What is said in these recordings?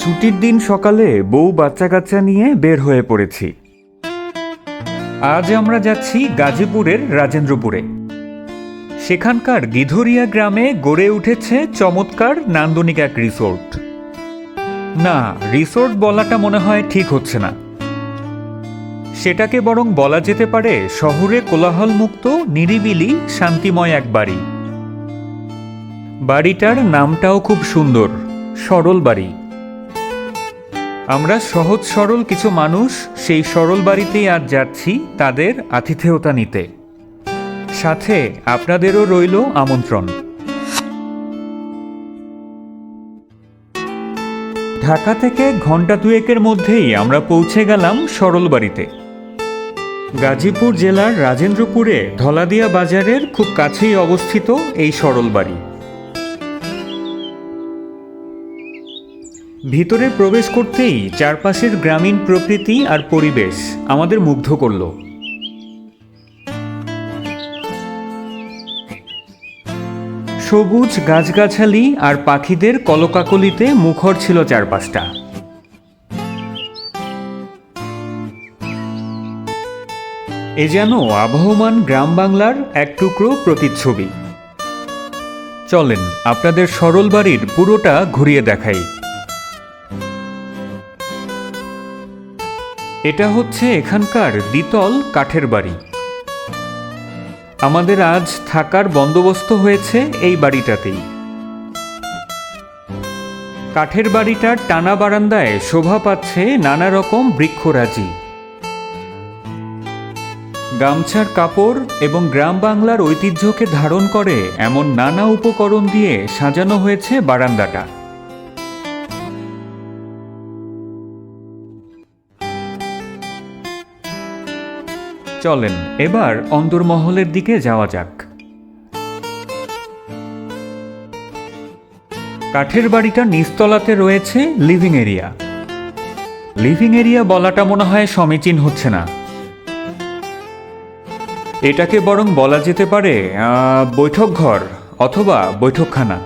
ছুটির দিন সকালে বউ বাচ্চা কাচ্চা নিয়ে বের হয়ে পড়েছি। আজ আমরা যাচ্ছি গাজীপুরের রাজেন্দ্রপুরে। সেখানকার গিধরিয়া গ্রামে গড়ে উঠেছে চমৎকার নান্দনিক এক রিসোর্ট। না, রিসোর্ট বলাটা মনে হয় ঠিক হচ্ছে না। সেটাকে বরং বলা যেতে পারে শহরে কোলাহলমুক্ত, নিরিবিলি, শান্তিময় এক বাড়ি। বাড়িটার নামটাও খুব সুন্দর, সরল বাড়ি। আমরা সহজ সরল কিছু মানুষ, সেই সরল বাড়িতেই আজ যাচ্ছি তাদের আতিথেয়তা নিতে। সাথে আপনাদেরও রইল আমন্ত্রণ। ঢাকা থেকে ঘণ্টা দুয়েকের মধ্যেই আমরা পৌঁছে গেলাম সরল বাড়িতে। গাজীপুর জেলার রাজেন্দ্রপুরে ধলাদিয়া বাজারের খুব কাছেই অবস্থিত এই সরল বাড়ি। ভিতরে প্রবেশ করতেই চারপাশের গ্রামীণ প্রকৃতি আর পরিবেশ আমাদের মুগ্ধ করল। সবুজ গাছগাছালি আর পাখিদের কলকাকলিতে মুখর ছিল চারপাশটা। এ যেন আবহমান গ্রাম বাংলার এক টুকরো প্রতিচ্ছবি। চলেন, আপনাদের সরল বাড়ির পুরোটা ঘুরিয়ে দেখাই। এটা হচ্ছে এখানকার দ্বিতল কাঠের বাড়ি। আমাদের আজ থাকার বন্দোবস্ত হয়েছে এই বাড়িটাতেই। কাঠের বাড়িটার টানা বারান্দায় শোভা পাচ্ছে নানা রকম বৃক্ষরাজি। গামছার কাপড় এবং গ্রাম বাংলার ঐতিহ্যকে ধারণ করে এমন নানা উপকরণ দিয়ে সাজানো হয়েছে বারান্দাটা। চলেন, এবার অন্দরমহলের দিকে যাওয়া যাক। কাঠের বাড়িটা নিচতলাতে রয়েছে লিভিং এরিয়া লিভিং এরিয়া বলাটা মনে হয় সমীচীন হচ্ছে না। এটাকে বরং বলা যেতে পারে বৈঠক ঘর অথবা বৈঠকখানা।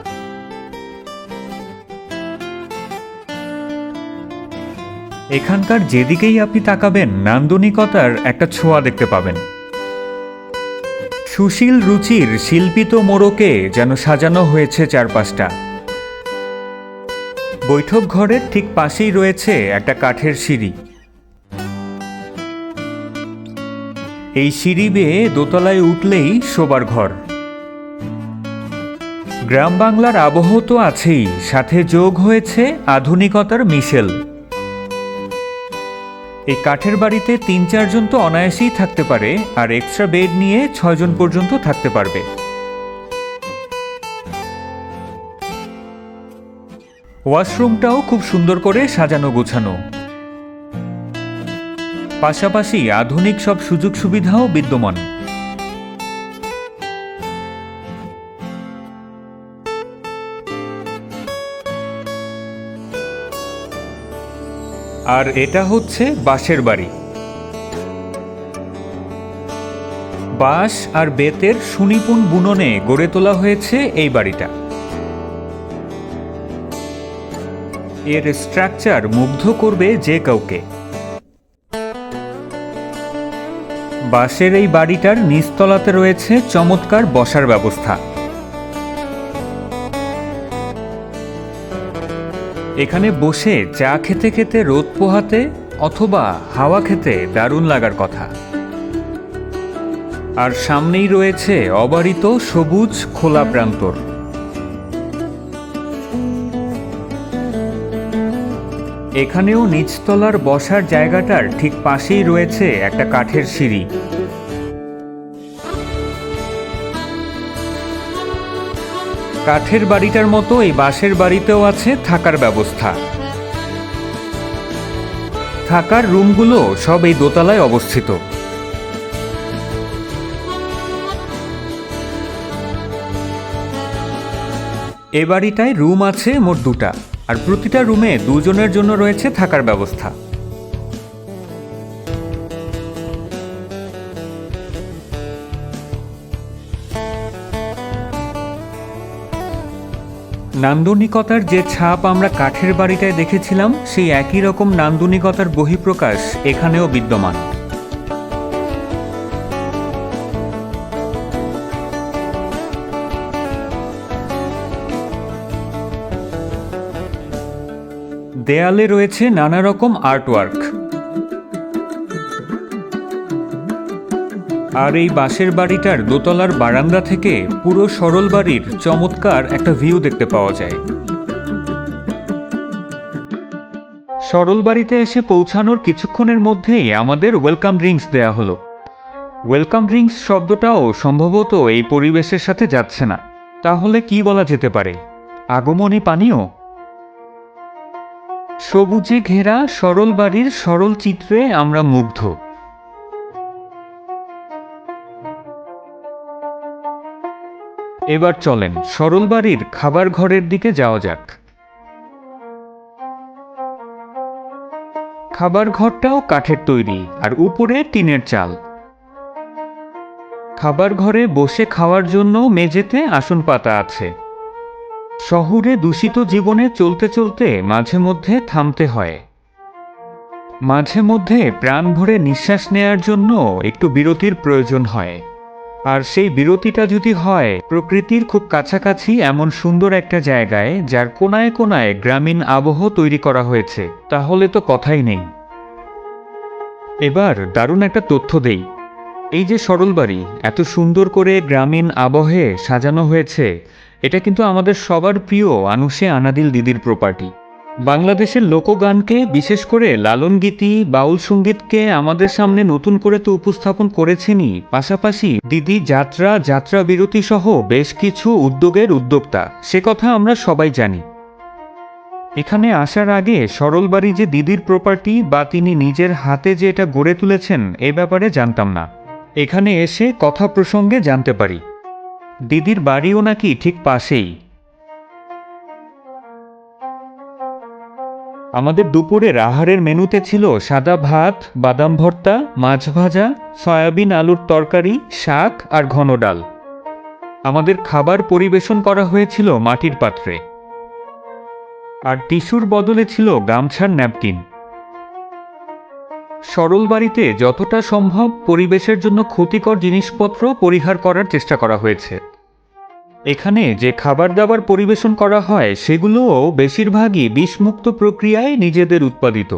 এখানকার যেদিকেই আপনি তাকাবেন, নান্দনিকতার একটা ছোঁয়া দেখতে পাবেন। সুশীল রুচির শিল্পিত মোড়কে যেন সাজানো হয়েছে চারপাশটা। বৈঠক ঘরের ঠিক পাশেই রয়েছে একটা কাঠের সিঁড়ি। এই সিঁড়ি বেয়ে দোতলায় উঠলেই শোবার ঘর। গ্রাম বাংলার আবহ তো আছেই, সাথে যোগ হয়েছে আধুনিকতার মিশেল। এই কাঠের বাড়িতে তিন চারজন তো অনায়াসেই থাকতে পারে, আর এক্সট্রা বেড নিয়ে ছয়জন পর্যন্ত থাকতে পারবে। ওয়াশরুমটাও খুব সুন্দর করে সাজানো গোছানো। পাশাপাশি আধুনিক সব সুযোগ সুবিধাও বিদ্যমান। আর এটা হচ্ছে বাঁশের বাড়ি। বাঁশ আর বেতের সুনিপুণ বুননে গড়ে তোলা হয়েছে এই বাড়িটা। এর স্ট্রাকচার মুগ্ধ করবে যে কাউকে। বাঁশের এই বাড়িটার নিচতলাতে রয়েছে চমৎকার বসার ব্যবস্থা। এখানে বসে চা খেতে খেতে রোদ পোহাতে অথবা হাওয়া খেতে দারুণ লাগার কথা। আর সামনেই রয়েছে অবারিত সবুজ খোলা প্রান্তর। এখানেও নিচতলার বসার জায়গাটার ঠিক পাশেই রয়েছে একটা কাঠের সিঁড়ি। কাঠের বাড়িটার মতো এই বাঁশের বাড়িতেও আছে থাকার ব্যবস্থা। থাকার রুমগুলো সব এই দোতলায় অবস্থিত। এ বাড়িটায় রুম আছে মোট দুটা, আর প্রতিটা রুমে দুজনের জন্য রয়েছে থাকার ব্যবস্থা। নান্দনিকতার যে ছাপ আমরা কাঠের বাড়িটায় দেখেছিলাম, সেই একই রকম নান্দনিকতার বহিঃপ্রকাশ এখানেও বিদ্যমান। দেয়ালে রয়েছে নানা রকম আর্টওয়ার্ক। আর এই বাঁশের বাড়িটার দোতলার বারান্দা থেকে পুরো সরল বাড়ির চমৎকার একটা ভিউ দেখতে পাওয়া যায়। সরল বাড়িতে এসে পৌঁছানোর কিছুক্ষণের মধ্যেই আমাদের ওয়েলকাম ড্রিঙ্কস দেয়া হলো। ওয়েলকাম ড্রিঙ্কস শব্দটাও সম্ভবত এই পরিবেশের সাথে যাচ্ছে না। তাহলে কি বলা যেতে পারে? আগমনী পানীয়? সবুজে ঘেরা সরল বাড়ির সরল চিত্রে আমরা মুগ্ধ। এবার চলেন সরল বাড়ির খাবার ঘরের দিকে যাওয়া যাক। খাবার ঘরটাও কাঠের তৈরি আর উপরে টিনের চাল। খাবার ঘরে বসে খাওয়ার জন্য মেঝেতে আসন পাতা আছে। শহরে দূষিত জীবনে চলতে চলতে মাঝে মধ্যে থামতে হয়। মাঝে মধ্যে প্রাণ ভরে নিঃশ্বাস নেয়ার জন্য একটু বিরতির প্রয়োজন হয়। আর সেই বিরতিটা যদি হয়, প্রকৃতির খুব কাছাকাছি এমন সুন্দর একটা জায়গায় যার কোনায় কোনায় গ্রামীণ আবহ তৈরি করা হয়েছে, তাহলে তো কথাই নেই। এবার দারুণ একটা তথ্য দেই। এই যে সরল বাড়ি, এত সুন্দর করে গ্রামীণ আবহে সাজানো হয়েছে, এটা কিন্তু আমাদের সবার প্রিয় আনুষে আনাদিল দিদির প্রপার্টি বাংলাদেশের লোকগানকে, বিশেষ করে লালন গীতি, বাউল সঙ্গীতকে আমাদের সামনে নতুন করে তো উপস্থাপন করেছেনই। পাশাপাশি দিদি যাত্রা যাত্রা বিরতি সহ বেশ কিছু উদ্যোগের উদ্যোক্তা। সে কথা আমরা সবাই জানি। এখানে আসার আগে সরল বাড়ি যে দিদির প্রপার্টি বা তিনি নিজের হাতে যে এটা গড়ে তুলেছেন, এ ব্যাপারে জানতাম না। এখানে এসে কথা প্রসঙ্গে জানতে পারি। দিদির বাড়িও নাকি ঠিক পাশেই। আমাদের দুপুরের আহারের মেনুতে ছিল সাদা ভাত, বাদাম ভর্তা, মাছ ভাজা, সয়াবিন আলুর তরকারি, শাক আর ঘন ডাল। আমাদের খাবার পরিবেশন করা হয়েছিল মাটির পাত্রে। আর টিস্যুর বদলে ছিল গামছার ন্যাপকিন। সরল বাড়িতে যতটা সম্ভব পরিবেশের জন্য ক্ষতিকর জিনিসপত্র পরিহার করার চেষ্টা করা হয়েছে। এখানে যে খাবার দাবার পরিবেশন করা হয়, সেগুলোও বেশিরভাগই বিষমুক্ত প্রক্রিয়ায় নিজেদের উৎপাদিত।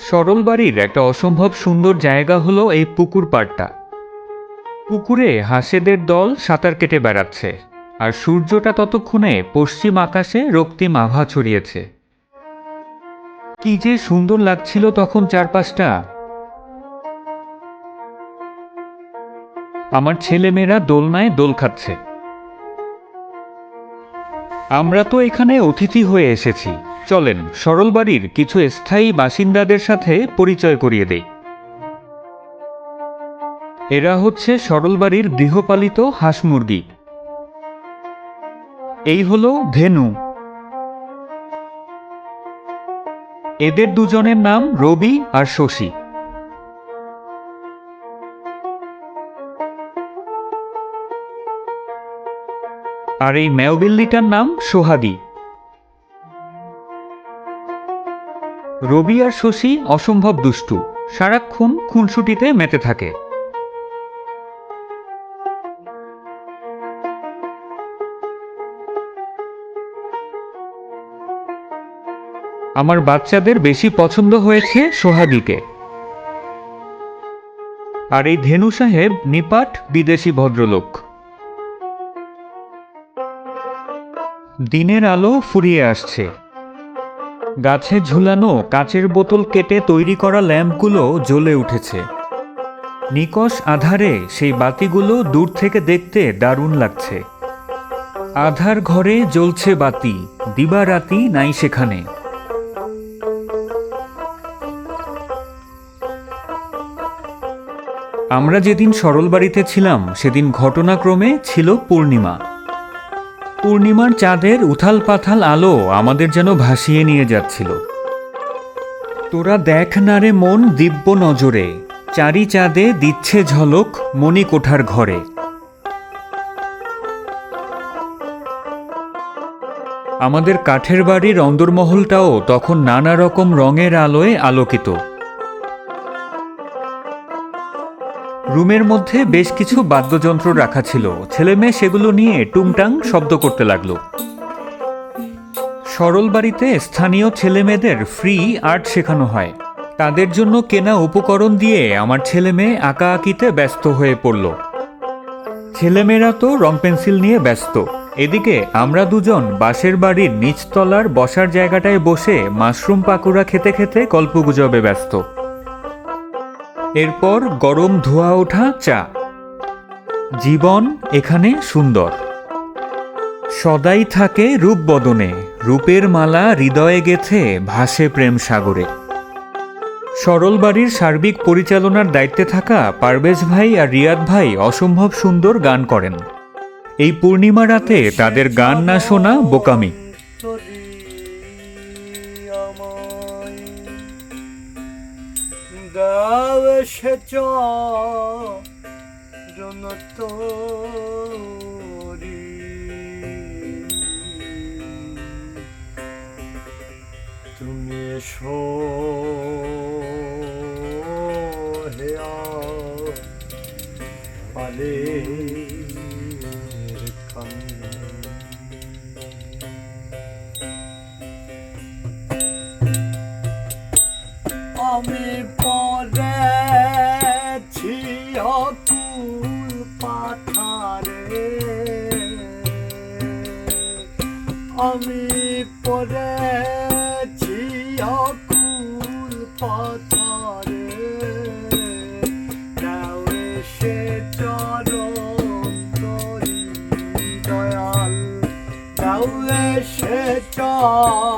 সরল বাড়ির একটা অসম্ভব সুন্দর জায়গা হলো এই পুকুর পাড়টা। পুকুরে হাঁসেদের দল সাঁতার কেটে বেড়াচ্ছে, আর সূর্যটা ততক্ষণে পশ্চিম আকাশে রক্তিম আভা ছড়িয়েছে। কি যে সুন্দর লাগছিল তখন চারপাশটা। আমার ছেলেমেয়েরা দোলনায় দোল খাচ্ছে। আমরা তো এখানে অতিথি হয়ে এসেছি। চলেন, সরল বাড়ির কিছু স্থায়ী বাসিন্দাদের সাথে পরিচয় করিয়ে দেই। এরা হচ্ছে সরল বাড়ির গৃহপালিত হাঁস মুরগি। এই হলো ধেনু। এদের দুজনের নাম রবি আর শশী। আর এই ম্যাওবিল্লিটার নাম সোহাগী। রবি আর শশী অসম্ভব দুষ্টু। সারাক্ষণ খুনসুটিতে মেতে থাকে। আমার বাচ্চাদের বেশি পছন্দ হয়েছে সোহাগীকে। আর এই ধেনু সাহেব নিপাট বিদেশি ভদ্রলোক। দিনের আলো ফুরিয়ে আসছে। গাছে ঝুলানো কাচের বোতল কেটে তৈরি করা ল্যাম্পগুলো জ্বলে উঠেছে। নিকষ আধারে সেই বাতিগুলো দূর থেকে দেখতে দারুণ লাগছে। আধার ঘরে জ্বলছে বাতি, দিবারাতি নাই সেখানে। আমরা যেদিন সরল বাড়িতে ছিলাম, সেদিন ঘটনাক্রমে ছিল পূর্ণিমা। পূর্ণিমার চাঁদের উথাল পাথাল আলো আমাদের যেন ভাসিয়ে নিয়ে যাচ্ছিল। তোরা দেখ না রে মন দিব্য নজরে চারি চাঁদে দিচ্ছে ঝলক মণিকোঠার ঘরে। আমাদের কাঠের বাড়ির অন্দরমহলটাও তখন নানা রকম রঙের আলোয় আলোকিত। রুমের মধ্যে বেশ কিছু বাদ্যযন্ত্র রাখা ছিল। ছেলে মেয়ে সেগুলো নিয়ে টুংটাং শব্দ করতে লাগল। সরল বাড়িতে স্থানীয় ছেলেমেয়েদের ফ্রি আর্ট শেখানো হয়। তাদের জন্য কেনা উপকরণ দিয়ে আমার ছেলে মেয়ে আঁকা আঁকিতে ব্যস্ত হয়ে পড়ল। ছেলেমেয়েরা তো রং পেন্সিল নিয়ে ব্যস্ত। এদিকে আমরা দুজন বাসের বাড়ির নিচতলার বসার জায়গাটায় বসে মাশরুম পাকুড়া খেতে খেতে গল্পগুজবে ব্যস্ত। এরপর গরম ধোয়া ওঠা চা। জীবন এখানে সুন্দর। সদাই থাকে রূপ বদনে, রূপের মালা হৃদয়ে গেথে ভাসে প্রেম সাগরে। সরল বাড়ির সার্বিক পরিচালনার দায়িত্বে থাকা পারভেজ ভাই আর রিয়াদ ভাই অসম্ভব সুন্দর গান করেন। এই পূর্ণিমা রাতে তাদের গান না শোনা বোকামি। সে তরি তুমি এসো আমি পড়েছি অকুল পাথারে। দাও সে চরণ দয়াল। দাও সে চরণ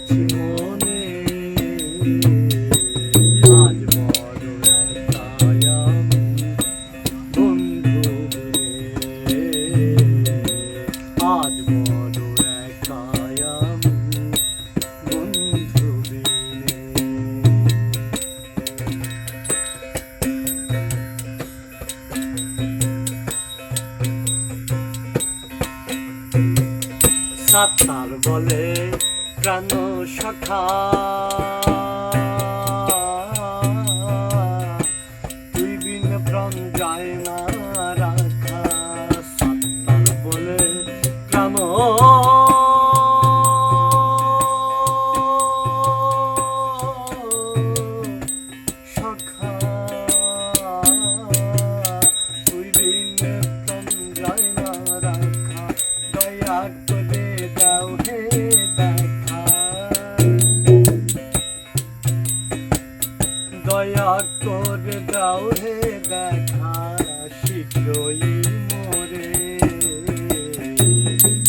হয়েছি মনে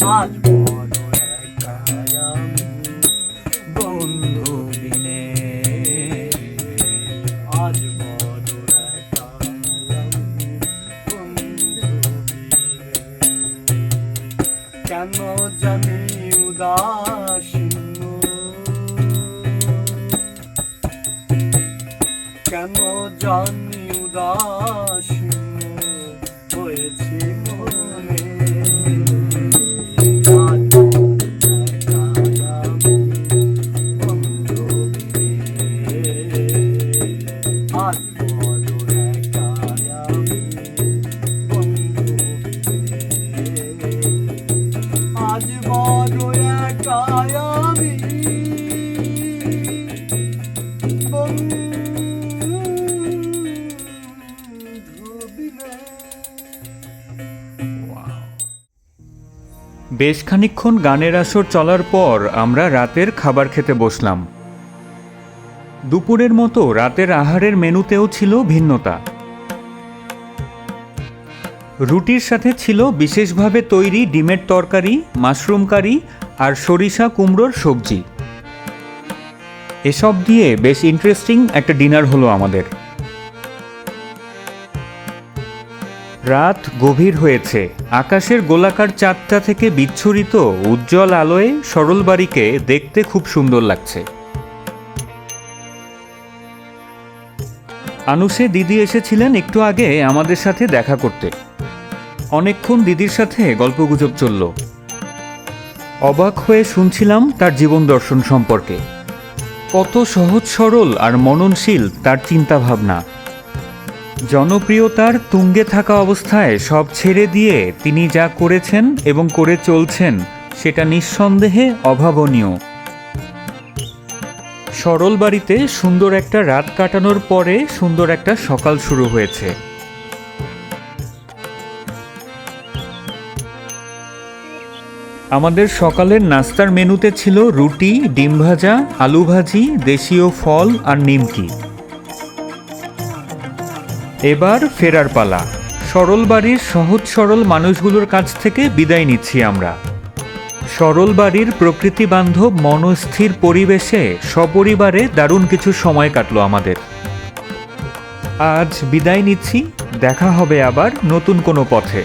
আজ বেশ খানিকক্ষণ গানের আসর চলার পর আমরা রাতের খাবার খেতে বসলাম। দুপুরের মতো রাতের আহারের মেনুতেও ছিল ভিন্নতা। রুটির সাথে ছিল বিশেষভাবে তৈরি ডিমের তরকারি, মাশরুম কারি আর সরিষা কুমড়োর সবজি। এসব দিয়ে বেশ ইন্টারেস্টিং একটা ডিনার হলো আমাদের। রাত গভীর হয়েছে। আকাশের গোলাকার চাঁদটা থেকে বিচ্ছুরিত উজ্জ্বল আলোয় সরল বাড়িকে দেখতে খুব সুন্দর লাগছে। আনুষে দিদি এসেছিলেন একটু আগে আমাদের সাথে দেখা করতে। অনেকক্ষণ দিদির সাথে গল্পগুজব চলল। অবাক হয়ে শুনছিলাম তার জীবন দর্শন সম্পর্কে। কত সহজ সরল আর মননশীল তার চিন্তাভাবনা। জনপ্রিয়তার তুঙ্গে থাকা অবস্থায় সব ছেড়ে দিয়ে তিনি যা করেছেন এবং করে চলছেন, সেটা নিঃসন্দেহে অভাবনীয়। সরল বাড়িতে সুন্দর একটা রাত কাটানোর পরে সুন্দর একটা সকাল শুরু হয়েছে। আমাদের সকালের নাস্তার মেনুতে ছিল রুটি, ডিম ভাজা, আলু ভাজি, দেশীয় ফল আর নিমকি। এবার ফেরার পালা। সরল বাড়ির সহজ সরল মানুষগুলোর কাছ থেকে বিদায় নিচ্ছি আমরা। সরল বাড়ির প্রকৃতি বান্ধব মনস্থির পরিবেশে সপরিবারে দারুণ কিছু সময় কাটলো আমাদের। আজ বিদায় নিচ্ছি, দেখা হবে আবার নতুন কোনো পথে।